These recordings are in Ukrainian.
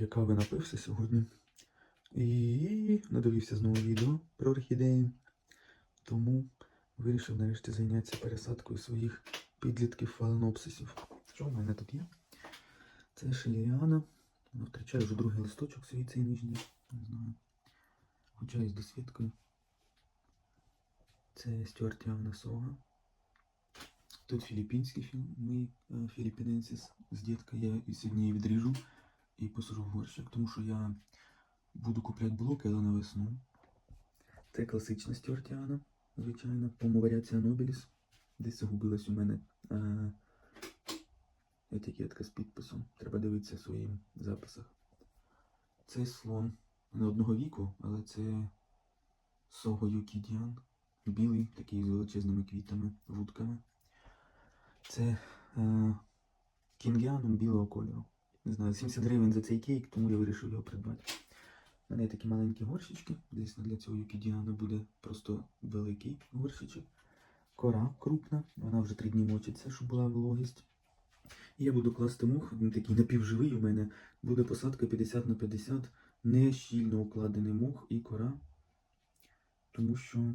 Трошки кави напився сьогодні. І надивився знову відео про орхідеї. Тому вирішив нарешті зайнятися пересадкою своїх підлітків фаленопсисів. Що в мене тут є? Це шеліріана. Вона втрачає вже другий листочок свій цей нижній. Не знаю. Хоча із досвідкою. Це стюартіана сога. Тут філіппінський е, філіппіненсіс з дітка. Я і сьогодні її відріжу і посажу горщик, тому що я буду купляти блоки, але на весну. Це класична стюартіана, звичайно, по варіація Нобіліс. Десь загубилась у мене е, етикетка з підписом. Треба дивитися в своїх записах. Це слон не одного віку, але це Сого Юкідіан. Білий, такий з величезними квітами, вудками. Це е, кінгіаном білого кольору. Не знаю, 70 гривень за цей кейк, тому я вирішив його придбати. У мене є такі маленькі горщички. Десь для цього юкідіана буде просто великий горщичок. Кора крупна, вона вже три дні мочиться, щоб була вологість. І я буду класти мох, він такий напівживий у мене. Буде посадка 50 на 50, не щільно укладений мох і кора. Тому що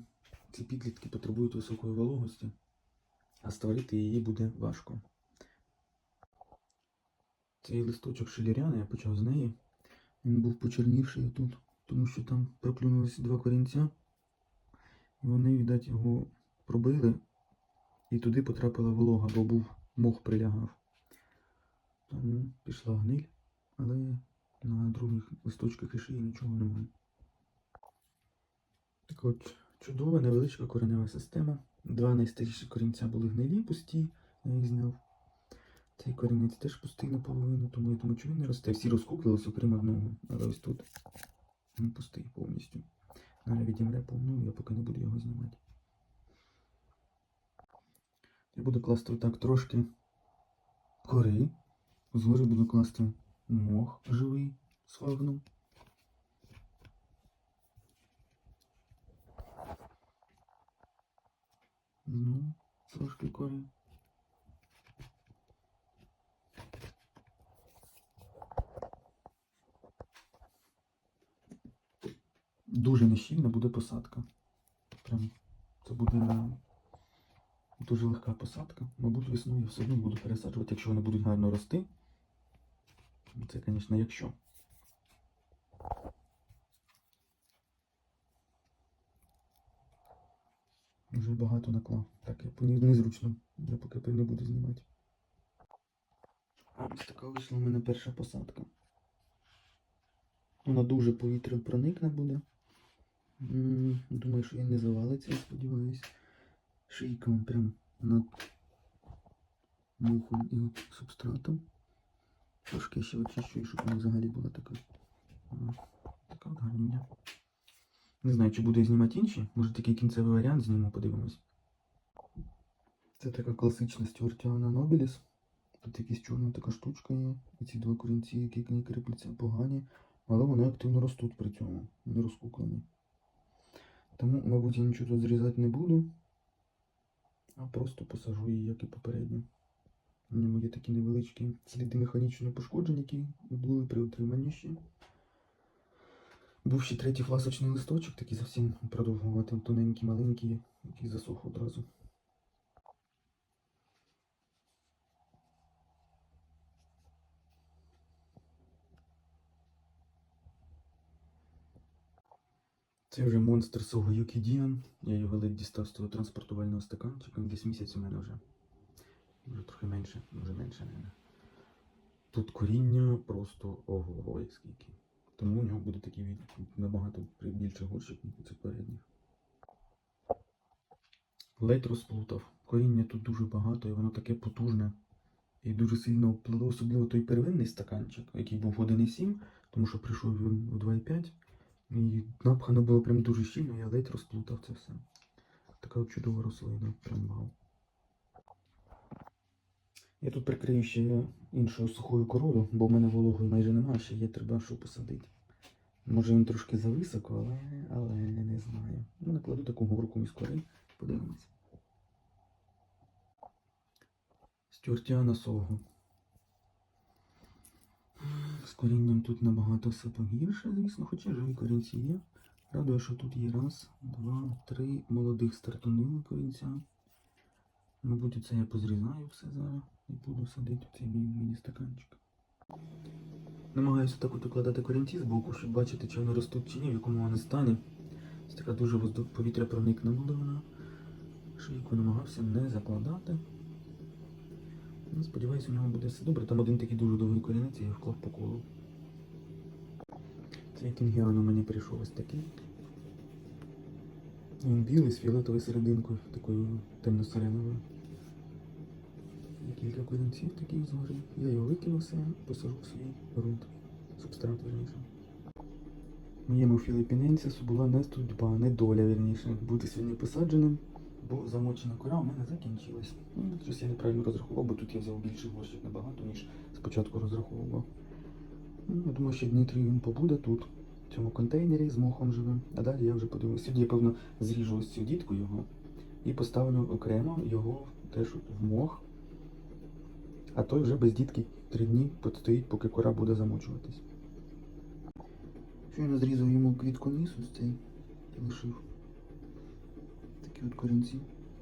ці підлітки потребують високої вологості, а створити її буде важко. Цей листочок шеліряни, я почав з неї. Він був почернівший тут, тому що там проклюнулися два корінця. Вони, видать, його пробили, і туди потрапила волога, бо був мох прилягав. Тому пішла гниль, але на других листочках і шиї нічого немає. Так от, чудова невеличка коренева система. Два найстаріші корінця були гнилі, пусті, я їх зняв. Цей корінець теж пустий наполовину, тому я думаю, чого він не росте. Всі розкуклились, окрім одного. Але ось тут він пустий повністю. Навіть відімре повну, я поки не буду його знімати. Я буду класти отак трошки кори. Згори буду класти мох живий з фагном. Ну, трошки кори. Дуже нещільна буде посадка. Прям це буде дуже легка посадка. Мабуть, весною я все одно буду пересаджувати, якщо вони будуть гарно рости. Це, звісно, якщо. Вже багато наклав. Так, я незручно. Я поки не буду знімати. Ось така вийшла у мене перша посадка. Вона дуже повітрям проникне буде. Думаю, що він не завалиться, я сподіваюсь. Шийка он прям над мухом і субстратом. Трошки ще очищую, щоб вона взагалі була така. Така от гарнюня. Не знаю, чи буду я знімати інші. Може такий кінцевий варіант зніму, подивимось. Це така класична стюартіана Нобіліс. Тут якась чорна така штучка є. І ці два корінці, які не кріпляться, погані. Але вони активно ростуть при цьому, не розкуклені. Тому, мабуть, я нічого тут зрізати не буду, а просто посажу її, як і попередньо. У ньому є такі невеличкі сліди механічного пошкоджень, які були при утриманні ще. Був ще третій фласочний листочок, такий зовсім продовгуватий, тоненький, маленький, який засох одразу. Це вже монстр свого Юкідіан. Я його ледь дістав з того транспортувального стаканчика. Десь місяць у мене вже. Вже трохи менше, може менше, не. Тут коріння просто ого, скільки. Тому у нього буде такий набагато більше горщик, ніж у цих передніх. Ледь розплутав. Коріння тут дуже багато, і воно таке потужне. І дуже сильно впливав, особливо той первинний стаканчик, який був в 1,7, тому що прийшов він у 2,5. І напхано було прям дуже щільно, я ледь розплутав це все. Така от чудова рослина, прям вау. Я тут прикрию ще іншою сухою корою, бо в мене вологої майже немає, ще є треба що посадити. Може він трошки зависоко, але, але не знаю. Ну, накладу таку горку із кори, подивимось. Стюартіана Сого. З корінням тут набагато все погірше, звісно, хоча живі корінці є. Радує, що тут є раз, два, три молодих стартанули корінця. Мабуть, це я позрізаю все зараз і буду садити в цей міні-стаканчик. Намагаюся так от укладати корінці з боку, щоб бачити, чи вони ростуть чи ні, в якому вони стані. Ось така дуже повітря проникне буде вона. Шийку намагався не закладати. Сподіваюся, у нього буде все добре. Там один такий дуже довгий корінець, я вклав по колу. Цей кінгіан у мене прийшов ось такий. Він білий з фіолетовою серединкою, такою темно-сиреновою. Є Кілька корінців таких згорів. Я його викинув все, посажу в свій ґрунт. Субстрат вірніше. Моєму філіпіненсісу була не судьба, не доля, вірніше, бути сьогодні посадженим, бо замочена кора у мене закінчилась. Ну, щось я неправильно розрахував, бо тут я взяв більший горщик набагато, ніж спочатку розраховував. Ну, я думаю, ще дні три він побуде тут, в цьому контейнері з мохом живим. А далі я вже подивлюсь. Сьогодні я, певно, зріжу ось цю дітку його і поставлю окремо його теж в мох. А той вже без дітки три дні постоїть, поки кора буде замочуватись. Щойно зрізав йому квітку ніс ось цей і лишив. Такі от корінці.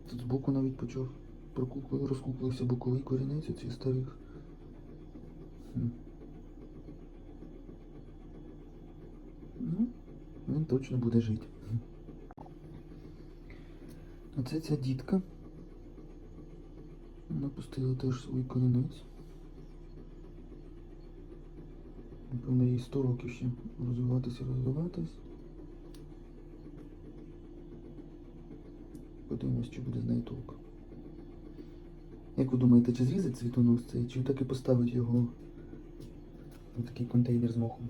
Тут збоку навіть почав розкуклився боковий корінець оцих старих. Хм. Ну, він точно буде жити. А це ця дітка. Вона пустила теж свій корінець. Напевно, їй 100 років ще розвиватися, розвиватись. Подивимось, чи буде з неї толк. Як ви думаєте, чи зрізать цвітонос цей, чи так і поставить його в такий контейнер з мохом?